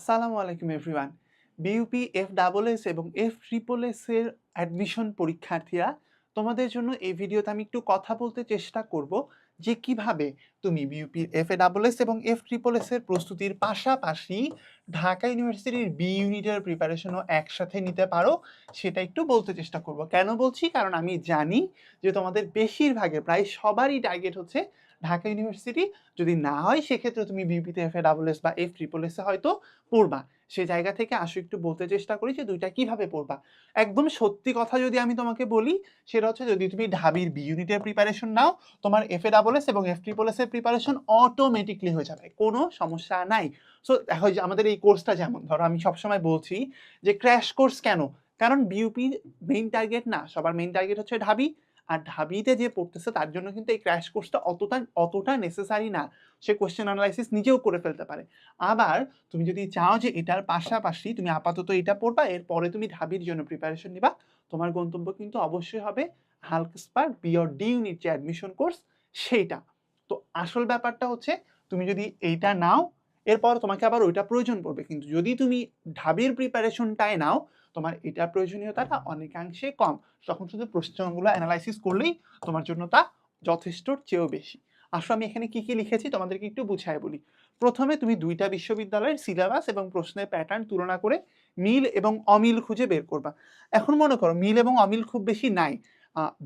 আসসালামু আলাইকুম everyone BUP F double S এবং এফ ট্রিপল এস এর অ্যাডমিশন পরীক্ষার্থীরা, তোমাদের জন্য এই ভিডিওতে আমি একটু কথা বলতে চেষ্টা করব যে কীভাবে তুমি BUP F A double S এবং এফ ট্রিপল এস এর প্রস্তুতির পাশাপাশি ঢাকা ইউনিভার্সিটির বি ইউনিটের প্রিপারেশনও একসাথে নিতে পারো, সেটা একটু বলতে চেষ্টা করব। কেন বলছি? কারণ আমি জানি যে তোমাদের বেশিরভাগের, প্রায় সবারই টার্গেট হচ্ছে ঢাকা ইউনিভার্সিটি। যদি না হয়, সেক্ষেত্রে তুমি বিপিতে এফ এ ডাবল এস বা এফ ট্রিপল এসে হয়তো পড়বা। সে জায়গা থেকে আসো, একটু বলতে চেষ্টা করি যে দুইটা কীভাবে পড়বা। একদম সত্যি কথা যদি আমি তোমাকে বলি, সেটা হচ্ছে যদি তুমি ঢাবির বি ইউনিটের প্রিপারেশন নাও, তোমার এফ এ ডাবল এস এবং এফ ট্রিপল এস এর প্রিপারেশন অটোমেটিকলি হয়ে যাবে। কোনো সমস্যা নাই। সো আমাদের এই কোর্সটা যেমন, ধরো আমি সবসময় বলছি যে ক্র্যাশ কোর্স কেন? কারণ বিউপি মেইন টার্গেট না, সবার মেইন টার্গেট হচ্ছে ঢাবি। আর ঢাবিতে যে পড়তেছে, তার জন্য কিন্তু এই ক্র্যাশ কোর্সটা অতটা অতটা নেসেসারি না। সে কোয়েশ্চেন অ্যানালাইসিস নিজেও করে ফেলতে পারে। আবার তুমি যদি চাও যে এটার পাশাপাশি তুমি আপাতত এটা পড়বা এরপরে তুমি ঢাবির জন্য প্রিপারেশন নিবা, তোমার গন্তব্য কিন্তু অবশ্যই হবে হালকস্পার বিয়র ডি ইউনিট যে অ্যাডমিশন কোর্স সেইটা। তো আসল ব্যাপারটা হচ্ছে, তুমি যদি এইটা নাও, এরপর তোমাকে আবার ওইটা প্রয়োজন পড়বে। কিন্তু যদি তুমি ঢাবির প্রিপারেশনটাই নাও তোমার এটার প্রয়োজনীয়তাটা অনেকাংশে কম। তখন শুধু প্রশ্নগুলো অ্যানালাইসিস করলেই তোমার জন্য তা যথেষ্টর চেয়েও বেশি। আসলে আমি এখানে কি কি লিখেছি তোমাদেরকে একটু বুঝায় বলি। প্রথমে তুমি দুইটা বিশ্ববিদ্যালয়ের সিলেবাস এবং প্রশ্নের প্যাটার্ন তুলনা করে মিল এবং অমিল খুঁজে বের করবা। এখন মনে করো মিল এবং অমিল খুব বেশি নাই।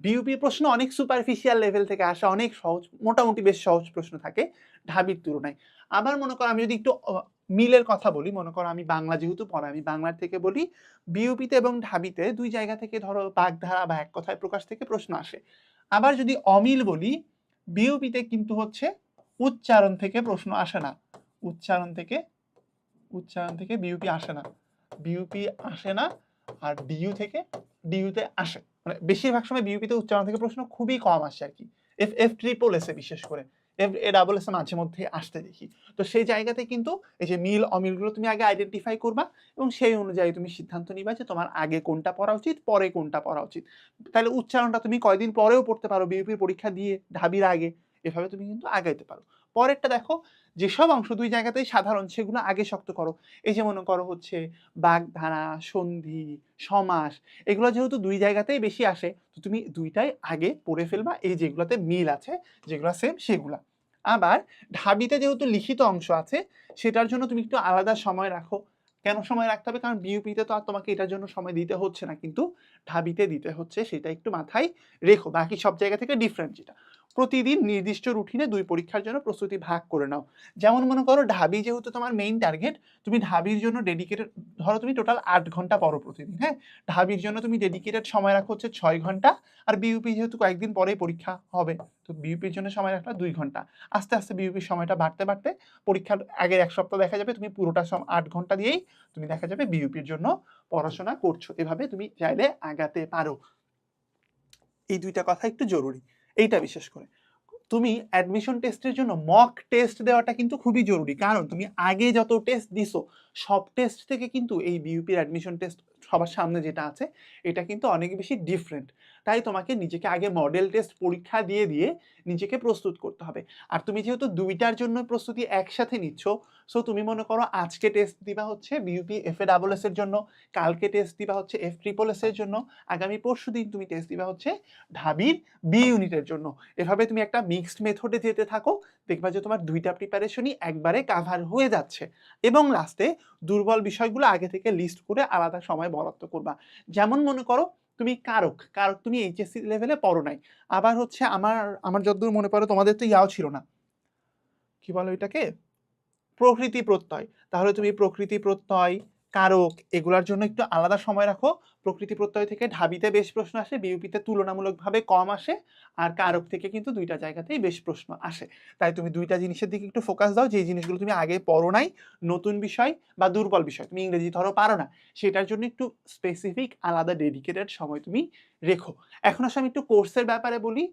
বিউপি প্রশ্ন অনেক সুপারফিশিয়াল লেভেল থেকে আসা অনেক সহজ, মোটামুটি বেশ সহজ প্রশ্ন থাকে ঢাবির তুলনায়। আবার মনে করো আমি যদি একটু মিলের কথা বলি, মনে করো আমি বাংলা যেহেতু পড়া আমি বাংলার থেকে বলি বিউপিতে এবং ঢাবিতে দুই জায়গা থেকে ধরো বাগধারা বা এক কথায় প্রকাশ থেকে প্রশ্ন আসে। আবার যদি অমিল বলি বিউপিতে কিন্তু হচ্ছে উচ্চারণ থেকে প্রশ্ন আসে না। উচ্চারণ থেকে উচ্চারণ থেকে বিউপি আসে না। বিউপি আসে না আর ডিইউ থেকে ডিইউতে আসে। মানে বেশিরভাগ সময় বিউপিতে উচ্চারণ থেকে প্রশ্ন খুবই কম আসে আর কি। এফ এফ ট্রিপল এসে বিশেষ করে। এ ডাবল এস মাঝে মধ্যে, আসতে দেখি। তো সেই জায়গাতে কিন্তু এই যে মিল অমিলগুলো তুমি আগে আইডেন্টিফাই করবা এবং সেই অনুযায়ী তুমি সিদ্ধান্ত নিবা যে তোমার আগে কোনটা পড়া উচিত, পরে কোনটা পড়া উচিত। তাহলে উচ্চারণটা তুমি কয়দিন পরেও পড়তে পারো বিউপির পরীক্ষা দিয়ে ঢাবির আগে। এভাবে তুমি কিন্তু আগাইতে পারো। পরেরটা দেখো যেসব অংশ দুই জায়গাতেই সাধারণ, সেগুলো আগে শক্ত করো। এই যে মনে করো হচ্ছে বাগধারা, সন্ধি, সমাস, এগুলো যেহেতু দুই জায়গাতেই বেশি আসে, তো তুমি দুইটাই আগে পড়ে ফেলবা, এই যেগুলোতে মিল আছে, যেগুলো সেম সেগুলা। আবার ঢাবিতে যেহেতু লিখিত অংশ আছে, সেটার জন্য তুমি একটু আলাদা সময় রাখো। কেন সময় রাখতে হবে? কারণ বিউপিতে তো আর তোমাকে এটার জন্য সময় দিতে হচ্ছে না, কিন্তু ঢাবিতে দিতে হচ্ছে, সেটা একটু মাথায় রেখো। বাকি সব জায়গা থেকে ডিফারেন্ট যেটা। প্রতিদিন নির্দিষ্ট রুটিনে দুই পরীক্ষার জন্য প্রস্তুতি ভাগ করে নাও। যেমন মনে করো, ঢাবি যেহেতু তোমার মেইন টার্গেট তুমি ঢাবির জন্য ডেডিকেটেড ধরো তুমি টোটাল আট ঘণ্টা পড়ো প্রতিদিন হ্যাঁ? ঢাবির জন্য তুমি ডেডিকেটেড সময় রাখো হচ্ছে ছয় ঘণ্টা, আর বিউপি যেহেতু কয়েকদিন পরেই পরীক্ষা হবে, তো বিউপির জন্য সময় রাখলা দুই ঘণ্টা। আস্তে আস্তে বিউপির সময়টা বাড়তে বাড়তে পরীক্ষার আগের এক সপ্তাহ দেখা যাবে তুমি পুরোটা সম, আট ঘণ্টা দিয়েই তুমি দেখা যাবে বিউপির জন্য পড়াশোনা করছ। এভাবে তুমি চাইলে আগাতে পারো। এই দুইটা কথা একটু জরুরি। এইটা বিশেষ করে। তুমি অ্যাডমিশন টেস্টের জন্য মক টেস্ট দেওয়াটা কিন্তু খুবই জরুরি। কারণ তুমি আগে যত টেস্ট দিছো, সব টেস্ট থেকে কিন্তু এই বিউপির অ্যাডমিশন টেস্ট সবার সামনে যেটা আছে, এটা কিন্তু অনেক বেশি ডিফারেন্ট তাই তোমাকে নিজেকে আগে মডেল টেস্ট পরীক্ষা দিয়ে দিয়ে নিজেকে প্রস্তুত করতে হবে। আর তুমি যেহেতু দুইটার জন্য প্রস্তুতি একসাথে নিচ্ছ সো তুমি মনে করো আজকে টেস্ট দিবা হচ্ছে BUP F A double S এর জন্য, কালকে টেস্ট দিবা হচ্ছে এফ ট্রিপল এস এর জন্য, আগামী পরশু দিন তুমি টেস্ট দিবা হচ্ছে ঢাবির বি ইউনিটের জন্য। এভাবে তুমি একটা মিক্সড মেথডে যেতে থাকো, দেখবা যে তোমার দুইটা প্রিপারেশনই একবারে কাভার হয়ে যাচ্ছে। এবং লাস্টে দুর্বল বিষয়গুলো আগে থেকে লিস্ট করে আলাদা সময় বরাদ্দ করবা। যেমন মনে করো, তুমি কারক কারক তুমি এইচএসসি লেভেলে পড়ো নাই। আবার হচ্ছে আমার আমার যতদূর মনে পড়ে তোমাদের তো ইয়াও ছিল না। কি বলো এটাকে প্রকৃতি প্রত্যয়। তাহলে তুমি প্রকৃতি প্রত্যয় কারক, এগুলার জন্য একটু আলাদা সময় রাখো। প্রকৃতি প্রত্যয় থেকে ঢাবিতে বেশ প্রশ্ন আসে, বিউপিতে তুলনামূলকভাবে কম আসে, আর কারক থেকে কিন্তু দুইটা জায়গাতেই বেশ প্রশ্ন আসে। তাই তুমি দুইটা জিনিসের দিকে একটু ফোকাস দাও যে জিনিসগুলো তুমি আগে পড়ো নাই, নতুন বিষয় বা দুর্বল বিষয়, তুমি ইংরেজি ধরো পারো না, সেটার জন্য একটু স্পেসিফিক আলাদা ডেডিকেটেড সময় তুমি রেখো। এখন আসলে আমি একটু কোর্সের ব্যাপারে বলি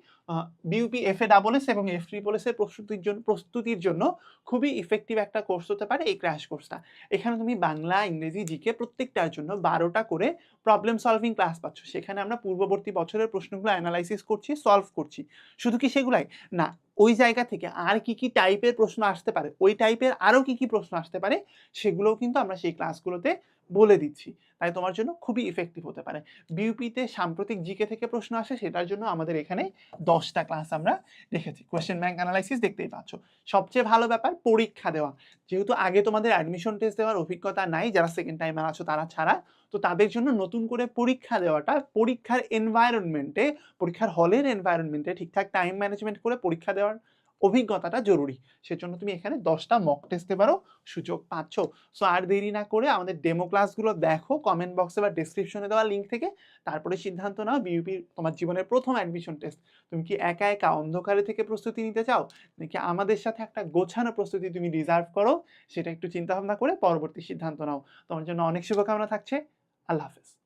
BUP F A double S এবং এফ ট্রিপল এস এর প্রস্তুতির জন্য প্রস্তুতির জন্য খুবই ইফেক্টিভ একটা কোর্স হতে পারে এই ক্র্যাশ কোর্সটা এখানে তুমি বাংলা, ইংরেজি জিকে প্রত্যেকটার জন্য বারোটা করে প্রবলেম সলভিং ক্লাস পাচ্ছ। সেখানে আমরা পূর্ববর্তী বছরের প্রশ্নগুলো অ্যানালাইসিস করছি সলভ করছি। শুধু কি সেগুলাই? না, ওই জায়গা থেকে আর কি কি টাইপের প্রশ্ন আসতে পারে, ওই টাইপের আরও কি কি প্রশ্ন আসতে পারে, সেগুলোও কিন্তু আমরা সেই ক্লাসগুলোতে বলে দিচ্ছি। তাই তোমার জন্য খুবই ইফেক্টিভ হতে পারে। বিউপিতে সাম্প্রতিক জিকে থেকে প্রশ্ন আসে, সেটার জন্য আমাদের এখানে দশটা ক্লাস আমরা রেখেছি কোয়েশ্চেন ব্যাংক অ্যানালাইসিস দেখতেই পাচ্ছ। সবচেয়ে ভালো ব্যাপার, পরীক্ষা দেওয়া। যেহেতু আগে তোমাদের অ্যাডমিশন টেস্ট দেওয়ার অভিজ্ঞতা নাই, যারা সেকেন্ড টাইমার আছো তারা ছাড়া, তো তাদের জন্য নতুন করে পরীক্ষা দেওয়াটা, পরীক্ষার এনভায়রনমেন্টে পরীক্ষার হলের এনভায়রনমেন্টে ঠিকঠাক টাইম ম্যানেজমেন্ট করে পরীক্ষা দেওয়ার অভিজ্ঞতাটা জরুরি। সেজন্য তুমি এখানে দশটা মক টেস্টে পারো সুযোগ পাচ্ছ সো আর দেরি না করে আমাদের ডেমো ক্লাসগুলো দেখো কমেন্ট বক্সে বা ডিসক্রিপশনে দেওয়া লিঙ্ক থেকে। তারপরে সিদ্ধান্ত নাও বিউপির তোমার জীবনের প্রথম অ্যাডমিশন টেস্ট তুমি কি একা একা অন্ধকারে থেকে প্রস্তুতি নিতে চাও? নাকি আমাদের সাথে একটা গোছানো প্রস্তুতি তুমি রিজার্ভ করো? সেটা একটু চিন্তা ভাবনা করে পরবর্তী সিদ্ধান্ত নাও। তোমার জন্য অনেক শুভকামনা থাকছে। আল্লাহ হাফেজ।